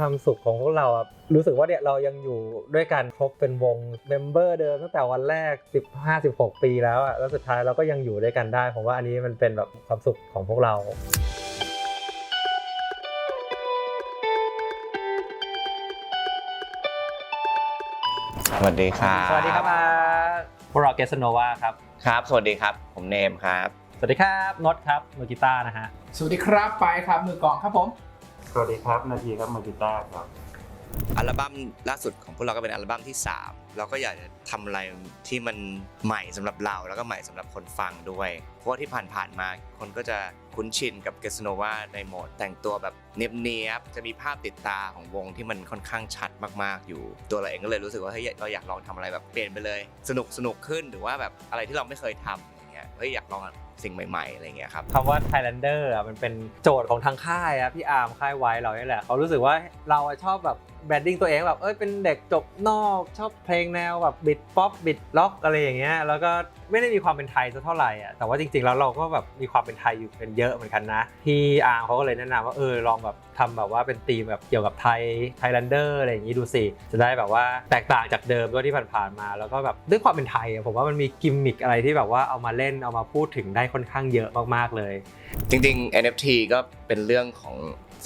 ความสุขของพวกเราอะรู้สึกว่าเนี่ยเรายังอยู่ด้วยกันครบเป็นวงเมมเบอร์เดิมตั้งแต่วันแรก 15-16 ปีแล้วอะแล้วสุดท้ายเราก็ยังอยู่ด้วยกันได้ผมว่าอันนี้มันเป็นแบบความสุขของพวกเราสวัสดีครับสวัสดีครับอาพวกเราเกสโนวาครับ ครับ สวัสดีครับ ผมเนมครับ สวัสดีครับนดครับมือกีตาร์นะฮะ สวัสดีครับไปครับมือกลองครับผม สวัสดีครับ นาทีครับมือกีตาร์ครับ อัลบั้มล่าสุดของพวกเราก็เป็นอัลบั้มที่ 3 เราก็อยากจะทำอะไรที่มันใหม่สำหรับเราแล้วก็ใหม่สำหรับคนฟังด้วย เพราะว่าที่ผ่านๆมาคนก็จะคุ้นชินกับเกสโนวาในโหมดแต่งตัวแบบเนียบๆจะมีภาพติดตาของวงที่มันค่อนข้างชัดมากๆอยู่ ตัวเราเองก็เลยรู้สึกว่าเฮ้ยเราอยากลองทำอะไรแบบเปลี่ยนไปเลย สนุกสนุกขึ้นหรือว่าแบบอะไรที่เราไม่เคยทำอย่างเงี้ยเฮ้ยอยากลอง สิ่งใหม่ๆอะไรเงี้ยครับคำว่า Thailander อะมันเป็นโจทย์ของทางค่ายอะพี่อาร์มค่ายไว้เราเนี่ยแหละเขารู้สึกว่าเราชอบแบบแบรนดิ้งตัวเองแบบเอ้ยเป็นเด็กจบนอกชอบเพลงแนวแบบบิดป๊อปบิดล็อกอะไรอย่างเงี้ยแล้วก็ไม่ได้มีความเป็นไทยสักเท่าไหร่อะแต่ว่าจริงๆแล้วเราก็แบบมีความเป็นไทยอยู่เป็นเยอะเหมือนกันนะพี่อาร์มเขาก็เลยแนะนำว่าเออลองแบบทำแบบว่าเป็นธีมแบบเกี่ยวกับไทยไทยแลนเดอร์อะไรอย่างงี้ดูสิจะได้แบบว่าแตกต่างจากเดิมด้วยที่ผ่านๆมา แล้วก็แบบด้วยความเป็นไทยผมว่ามันมีกิมมิคอะไรที่แบบว่าเอามาเล่นเอามาพูดถึงได้ค่อนข้างเยอะมากๆเลย จริง ๆ NFT ก็เป็นเรื่องของ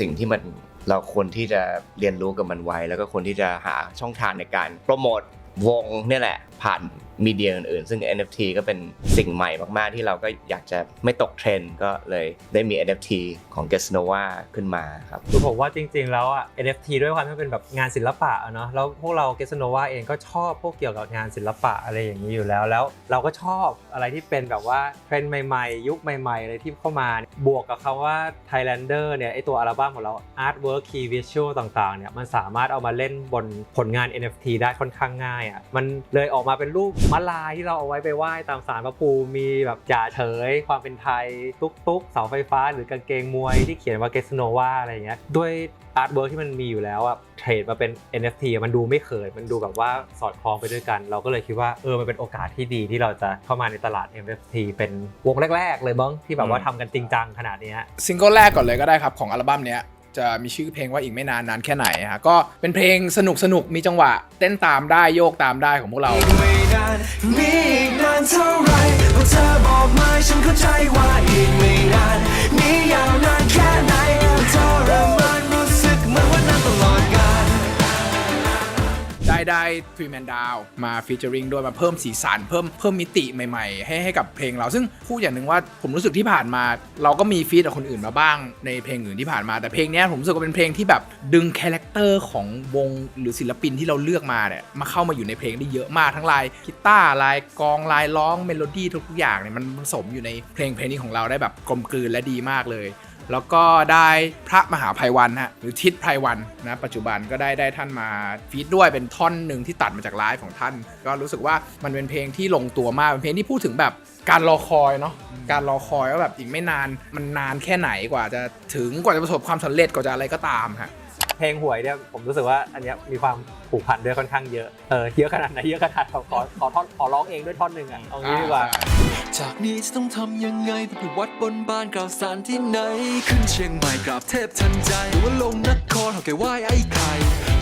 สิ่งที่มันเราควรที่จะเรียนรู้กับมันไว้ แล้วก็ควรที่จะหาช่องทางในการโปรโมทวงเนี่ยแหละ ผ่าน มีเดียอื่นๆ ซึ่ง NFT ก็เป็นสิ่งใหม่มากๆ ที่เราก็อยากจะไม่ตกเทรนด์ก็เลยได้มี NFT ของ g e s n o v a ขึ้นมาครับคือผมว่าจริงๆ แล้วอะ NFT ด้วยความที่เป็นแบบงานศิลปะเนาะแล้วพวกเราเกสโนวาเองก็ชอบพวกเกี่ยวกับงานศิลปะอะไรอย่างนี้อยู่แล้วแล้ว เราก็ชอบอะไรที่เป็นแบบว่าเทรนด์ใหม่ๆ ยุคใหม่ๆอะไรที่เข้ามาบวกกับคำว่า Thailander เนี่ยไอตัวอัลบั้มของเรา Artwork Key Visual ต่างๆเนี่ยมันสามารถเอามาเล่นบนผลงาน NFT ได้ค่อนข้างง่ายอะมันเลยออกมาเป็นรูปมะลายที่เราเอาไว้ไปไหว้ตามสารพระภูมิมีแบบจ่าเฉย ความเป็นไทย ตุ๊กๆเสาไฟฟ้า หรือกางเกงมวยที่เขียนว่าเกสโนวาอะไรอย่างเงี้ยด้วยอาร์ตเวิร์กที่มันมีอยู่แล้วอะเทรดมาเป็น NFT มันดูไม่เขินมันดูแบบว่าสอดคล้องไปด้วยกัน เราก็เลยคิดว่าเออมันเป็นโอกาสที่ดีที่เราจะเข้ามาในตลาด NFT เป็นวงแรก ๆ เลยบ้างที่แบบว่าทำกันจริงจังขนาดนี้ซิงเกิลแรกก่อนเลยก็ได้ครับของอัลบั้มเนี้ย จะมีชื่อเพลงว่าอีกไม่นานนานแค่ไหนฮะก็เป็นเพลงสนุกสนุกมีจังหวะ เต้นตามได้โยกตามได้ของพวกเรา ไม่นานมีอีกนานเท่าไหรเพราะเธอบอกมาฉันเข้าใจว่าอีกไม่นานนี้ยาวนานแค่ ได้ทรีแมนดาวมาฟีเจอริงด้วยมาเพิ่มสีสันเพิ่มเพิ่มมิติใหม่ๆ ให้ให้กับเพลงเราซึ่งพูดอย่างหนึ่งว่าผมรู้สึกที่ผ่านมา เราก็มีฟีดกับคนอื่นมาบ้างในเพลงอื่นที่ผ่านมา แต่เพลงนี้ผมรู้สึกว่าเป็นเพลงที่แบบดึงคาแรคเตอร์ของวงหรือศิลปินที่เราเลือกมาเนี่ยมาเข้ามาอยู่ในเพลงได้เยอะมากทั้งลายกีตาร์ลายกองลายร้องเมโลดี้ทุกๆอย่างเนี่ยมันผสมอยู่ในเพลงเพลงนี้ของเราได้แบบกลมกลืนและดีมากเลย แล้วก็ได้พระมหาภัยวันฮะหรือทิศไพรวันนะปัจจุบันก็ได้ได้ท่านมาฟีดด้วยเป็นท่อนหนึ่งที่ตัดมาจากไลฟ์ของท่าน ก็รู้สึกว่ามันเป็นเพลงที่ลงตัวมากเป็นเพลงที่พูดถึงแบบการรอคอยเนาะการรอคอยว่าแบบอีกไม่นานมันนานแค่ไหนกว่าจะถึงกว่าจะประสบความสำเร็จกว่าจะอะไรก็ตามฮะ เพลงหวยเนี่ยผมรู้สึกว่าอันเนี้ยมีความผูกพันด้วยค่อนข้างเยอะเออเยอะขนาดไหนเยอะขนาดขอขอขอท่อนขอร้องเองด้วยท่อนหนึ่งอะเอางี้ดีกว่า จากนี้จะต้องทำยังไงไปไปวัดบนบานกล่าวสารที่ไหน ขึ้นเชียงใหม่กราบเทพทันใจหรือว่าลงนครหอกแกไหว้ไอ้ไข่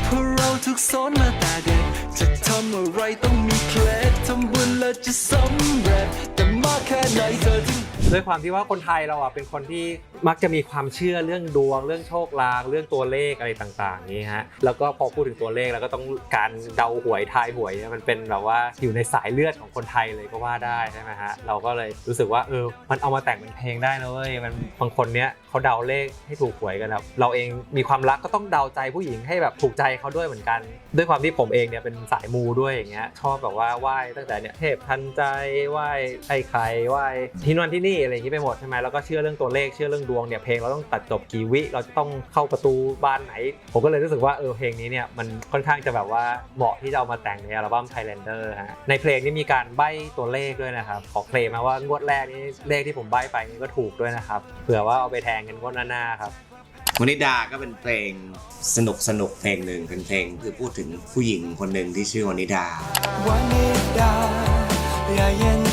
เพราะเราทุกสอนมาแต่เด็กจะทำอะไรต้องมีเคล็ดทำบุญแล้วจะสำเร็จแต่มากแค่ไหนเธอถึง ด้วยความที่ว่าคนไทยเราอะเป็นคนที่มักจะมีความเชื่อเรื่องดวง เรื่องโชคลางเรื่องตัวเลขอะไรต่างๆนี้ฮะแล้วก็พอพูดถึงตัวเลขแล้วก็ต้องการเดาหวยทายหวยเนี่ยมันเป็นแบบว่าอยู่ในสายเลือดของคนไทยเลยก็ว่าได้ใช่ไหมฮะเราก็เลยรู้สึกว่าเออมันเอามาแต่งเป็นเพลงได้นะเว้ยมันบางคนเนี้ยเขาเดาเลขให้ถูกหวยกันแบบเราเองมีความรักก็ต้องเดาใจผู้หญิงให้แบบถูกใจเขาด้วยเหมือนกัน ด้วยความที่ผมเองเนี่ยเป็นสายมูด้วยอย่างเงี้ยชอบแบบว่าไหว้ตั้งแต่เนี่ยเทพทันใจไหว้ไอ้ไข่ไหว้ที่นั่นที่นี่อะไรอย่างงี้ไปหมดใช่ไหมแล้วก็เชื่อเรื่องตัวเลขเชื่อเรื่องดวงเนี่ยเพลงเราต้องตัดจบกี่วิเราจะต้องเข้าประตูบานไหน ผมก็เลยรู้สึกว่าเออเพลงนี้เนี่ยมันค่อนข้างจะแบบว่าเหมาะที่จะเอามาแต่งในอัลบั้ม Thailander ฮะในเพลงนี้มีการใบ้ตัวเลขด้วยนะครับขอเคลมมาว่างวดแรกนี่เลขที่ผมใบ้ไปนี่ก็ถูกด้วยนะครับเผื่อว่าเอาไปแทงกันงวดหน้าๆครับวนิดาก็เป็นเพลงสนุกสนุกเพลงหนึ่งเป็นเพลงคือพูดถึงผู้หญิงคนหนึ่งที่ชื่อวนิดาวันนี้ดาอย่าเย็น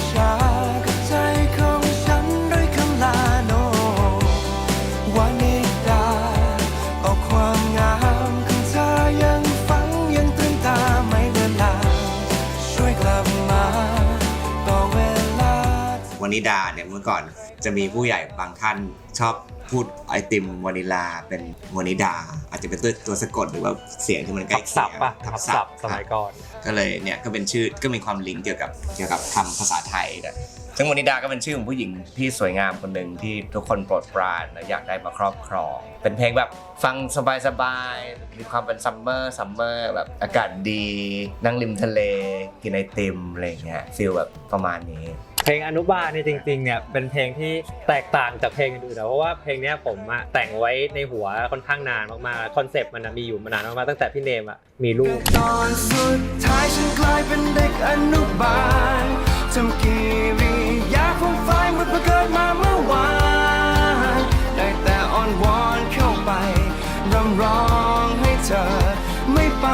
นิดาเนี่ยเมื่อก่อนจะมีผู้ใหญ่บางท่านชอบพูดไอติมวานิลาเป็นวานิดา อาจจะเป็นตัวตัวสะกดหรือว่าเสียงที่มันใกล้ทับเคีศัยพงท์ป่ะทัทับบศัศัพพท์ท์สมัยครับก่อน ก็เลยเนี่ยก็เป็นชื่อก็มีความลิงก์เกี่ยวกับเกี่ยวกับคำภาษาไทยด้วยซึ่งวานิดาก็เป็นชื่อของผู้หญิงที่สวยงามคนหนึ่งที่ทุกคนโปรดปรานและอยากได้มาครอบครอง เป็นเพลงแบบฟังสบายๆมีความเป็นซัมเมอร์ซัมเมอร์แบบอากาศดี นั่งริมทะเลกินไอติมอะไรอย่างเงี้ยฟีลแบบประมาณนี้เพ ลงอนุบาลเนี่ยจริงๆเนี่ยเป็นเพลงที่แตกต่างจากเพลงอื่นนะเพราะว่าเพลงเนี้ยผมอะแต่งไว้ในหัวค่อนข้างนานมากๆคอนเซปต์มันอะมีอยู่มานานมากๆตั้งแต่พี่เนมอะมีลูก ตอนสุดท้ายฉันกลายเป็นเด็กอนุบาลทำกิริยาของฝ่ายมันเพิ่งเกิดมาเมื่อวานได้แต่อ้อนวอนเข้าไปรำร้องให้เธอไม่ไป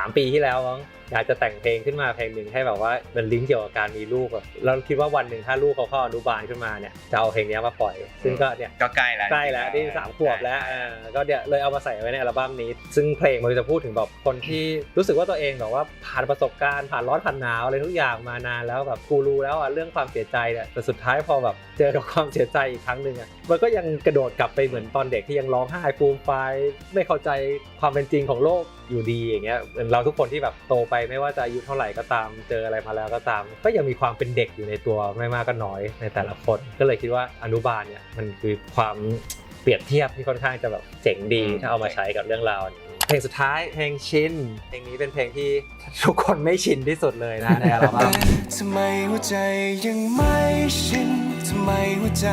3 ปีที่แล้วมั้ง อยากจะแต่งเพลงขึ้นมาเพลงหนึ่งให้แบบว่าเป็นลิงก์เกี่ยวกับการมีลูกแบบเราคิดว่าวันหนึ่งถ้าลูกเขาเข้าอนุบาลขึ้นมาเนี่ยจะเอาเพลงเนี้ยมาปล่อย ซึ่งก็เนี่ยก็ใกล้แล้วใกล้แล้วนี่สามขวบแล้วอ่าก็เดี๋ยวเลยเอามาใส่ไว้ในอัลบั้มนี้ ซึ่งเพลงมันจะพูดถึงแบบคนที่รู้สึกว่าตัวเองแบบว่าผ่านประสบการณ์ผ่านร้อนผ่านหนาวอะไรทุกอย่างมานานแล้วแบบกูรู้แล้วอะเรื่องความเสียใจเนี่ยแต่สุดท้ายพอแบบเจอกับความเสียใจอีกครั้งหนึ่งอะมันก็ยังกระโดดกลับไปเหมือนตอนเด็กที่ยังร้องไห้ฟูมไฟายไม่เข้าใจความเป็นจริงของโลกอยู่ดีอย่างเงี้ยเหมือนเราทุกคนที่แบบโตไปไม่ว่าจะอายุเท่าไหร่ก็ตาม เจออะไรมาแล้วก็ตาม ก็ยังมีความเป็นเด็กอยู่ในตัวไม่มากก็น้อยในแต่ละคน ก็เลยคิดว่าอนุบาลเนี่ยมันคือความเปรียบเทียบที่ค่อนข้างจะแบบเจ๋งดีอืมถ้าเอามาใช้กับเรื่องราวนี้เพลงสุดท้ายเพลงชินเพลงนี้เป็นเพลงที่ทุกคนไม่ชินที่สุดเลยนะในอัลบั้มทำไมหัวใจยังไม่ชินทำไมหัวใจ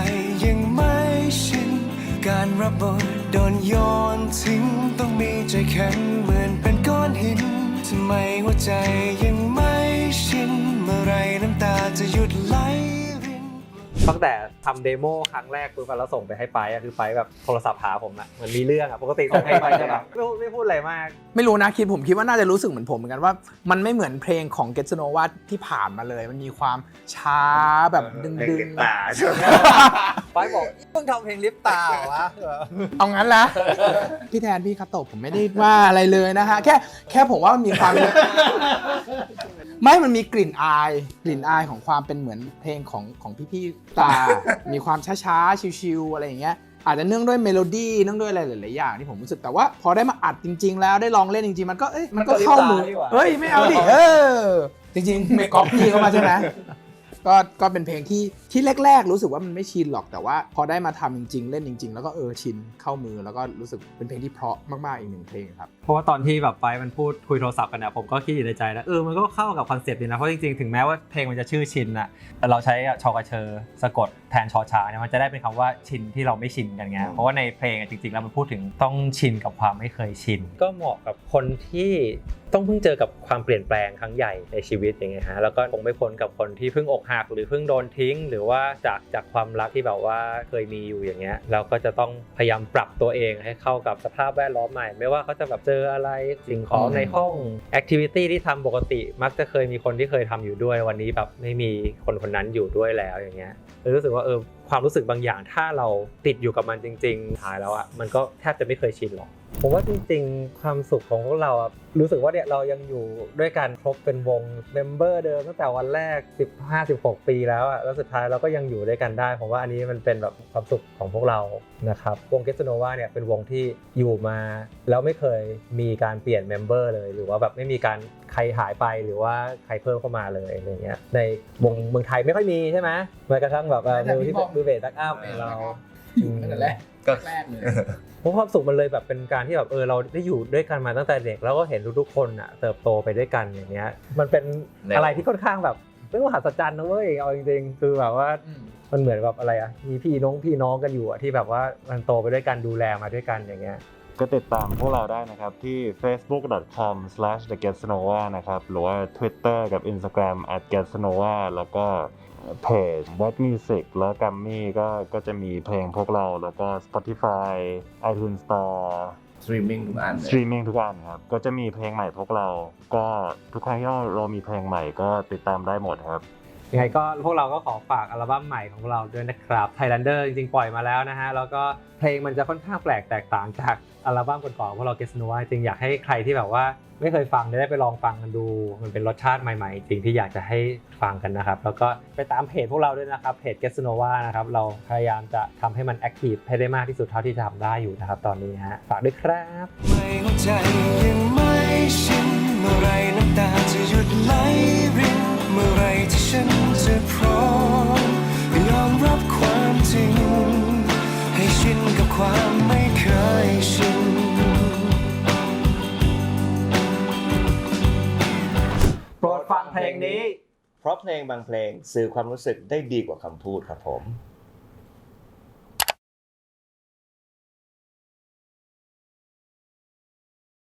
ยังไม่ชินการรับบทโดนโยนทิ้งต้องมีใจแข็งเหมือนเป็นก้อนหิน ทำไมหัวใจยังไม่ชินเมื่อไรน้ำตาจะหยุดไหล ตั้งแต่ทำเดโมครั้งแรกปุ๊บแล้วส่งไปให้ไปอะคือไปแบบโทรศัพท์หาผมอะเหมือนมีเรื่องอะปกติส่งให้ไปจะแบบไม่พูดไม่พูดอะไรมาก ไม่รู้นะคิดผมคิดว่าน่าจะรู้สึกเหมือนผมเหมือนกันว่า มันไม่เหมือนเพลงของ Get to Know ว่าที่ผ่านมาเลย มันมีความช้าแบบดึงดึงตาใช่ไหมไปบอกเพิ่งทำเพลงลิปตาเหรอวะเอางั้นละพี่แทนพี่คาโตะผมไม่ได้ว่าอะไรเลยนะฮะแค่แค่ผมว่ามันมีความ ไม่มันมีกลิ่นอาย กลิ่นอายของความเป็นเหมือนเพลงของของพี่ๆตา มีความช้าๆ ชิวๆอะไรอย่างเงี้ย อาจจะเนื่องด้วยเมโลดี้ เนื่องด้วยอะไรหลายๆอย่างที่ผมรู้สึก แต่ว่าพอได้มาอัดจริง ๆ แล้วได้ลองเล่นจริงๆ มันก็ เอ้ย มันก็เข้ามือมันก็ลิปตาดีกว่าเฮ้ย ไม่เอาดิ เออ จริงๆ ไม่ก๊อปพี่เข้ามาใช่ไหม ก็ก็เป็นเพลงที่ที่แรก ๆ รู้สึกว่ามันไม่ชินหรอกแต่ว่า พอได้มาทำจริง ๆ เล่นจริง ๆ แล้วก็เออชินเข้ามือแล้วก็รู้สึกเป็นเพลงที่เพราะมากๆอีกหนึ่งเพลงครับเพราะว่าตอนที่แบบไปมันพูดคุยโทรศัพท์กันเนี่ยผมก็คิดอยู่ในใจนะเออมันก็เข้ากับคอนเซปต์ดีนะเพราะจริงๆถึงแม้ว่าเพลงมันจะชื่อชินอะแต่เราใช้ชอกระเชอสะกดแทนชอช้าเนี่ยมันจะได้เป็นคำว่าชินที่เราไม่ชินกันไงเพราะว่าในเพลงอะจริง ๆ แล้วมันพูดถึงต้องชินกับความไม่เคยชิน ก็เหมาะกับคนที่ต้องเพิ่งเจอกับความเปลี่ยนแปลงครั้งใหญ่ในชีวิตอย่างเงี้ยฮะแล้วก็คงไม่พ้นกับคนที่เพิ่งอกหักหรือเพิ่งโดนทิ้ง หรือว่าจากจากความรักที่แบบว่าเคยมีอยู่อย่างเงี้ยเราก็จะต้องพยายามปรับตัวเองให้เข้ากับสภาพแวดล้อมใหม่ ไม่ว่าเขาจะแบบเจออะไรสิ่งของอืมในห้องแอคทิวิตี้ที่ทำปกติ มักจะเคยมีคนที่เคยทำอยู่ด้วย วันนี้แบบไม่มีคนคนนั้นอยู่ด้วยแล้วอย่างเงี้ยเลยรู้สึกว่าเออความรู้สึกบางอย่างถ้าเราติดอยู่กับมันจริงๆท้ายแล้วอะมันก็แทบจะไม่เคยชินหรอกผมว่าจริงๆ ความสุขของพวกเราอะรู้สึกว่าเนี่ยเรายังอยู่ด้วยกันครบเป็นวงเมมเบอร์เดิมตั้งแต่วันแรก 15-16 ปีแล้วอะแล้วสุดท้ายเราก็ยังอยู่ด้วยกันได้ผมว่าอันนี้มันเป็นแบบความสุขของพวกเรานะครับวงเกสโนวาเนี่ยเป็นวงที่อยู่มาแล้วไม่เคยมีการเปลี่ยนเมมเบอร์เลย หรือว่าแบบไม่มีการใครหายไปหรือว่าใครเพิ่มเข้ามาเลยอะไรเงี้ยในวงเมืองไทยไม่ค่อยมีใช่ไหมแม้กระทั่งแบบเอ่อแต่มือพี่ที่บอกมือเบสแบ็กอัพของเราอยู่นั่นแหละก็ แรกเลยเพราะความสุขมันเลยแบบเป็นการที่แบบเออเราได้อยู่ด้วยกันมาตั้งแต่เด็กแล้วก็เห็นทุกๆคนอะเติบโตไปด้วยกันอย่างเงี้ย มันเป็นแล้วอะไรที่ค่อนข้างแบบไม่ว่าหัศจรรย์นะเว้ยเอาจริงๆคือแบบว่ามันเหมือนแบบอะไรอะมีพี่น้องพี่น้องกันอยู่อะที่แบบว่ามันโตไปด้วยกันดูแลมาด้วยกันอย่างเงี้ย ก็ติดตามพวกเราได้นะครับ ที่ facebook.com/thegetsunova นะครับ หรือว่า Twitter กับ Instagram @getsunova แล้วก็ เพจ What Music แล้ว g ัมมี่ก็ก็จะมีเพลงพวกเราแล้วก็ Spotify iTunes Store สตรีมมิ่งทุกอันสเลยตรีมมิ่งทุกอันครับ ก็จะมีเพลงใหม่พวกเรา ก็ทุกครั้งที่เรามีเพลงใหม่ก็ติดตามได้หมดครับยังไงก็พวกเราก็ขอฝากอัลบั้มใหม่ของเราด้วยนะครับ Thailander จริงๆ ปล่อยมาแล้วนะฮะ แล้วก็เพลงมันจะค่อนข้างแปลกแตกต่างจาก อัลบั้มก่อนๆของพวกเราเกสโนวาจริงอยากให้ใครที่แบบว่า ไม่เคยฟังได้ไปลองฟังกันดู มันเป็นรสชาติใหม่ๆ จริงที่อยากจะให้ฟังกันนะครับ แล้วก็ไปตามเพจพวกเราด้วยนะครับเพจเกสโนวานะครับเราพยายามจะทำให้มันแอคทีฟให้ได้มากที่สุดเท่าที่จะทำได้อยู่นะครับตอนนี้ฮะฝากด้วยครับไม่หัวใจยังไม่ชินเมื่อไรน้ำตาจะหยุดไหลรินเมื่อไรที่ฉันจะพร้อมยอมรับความจริง ให้ชินกับความ เพราะเพลงบางเพลงสื่อความรู้สึกได้ดีกว่าคำพูดครับผม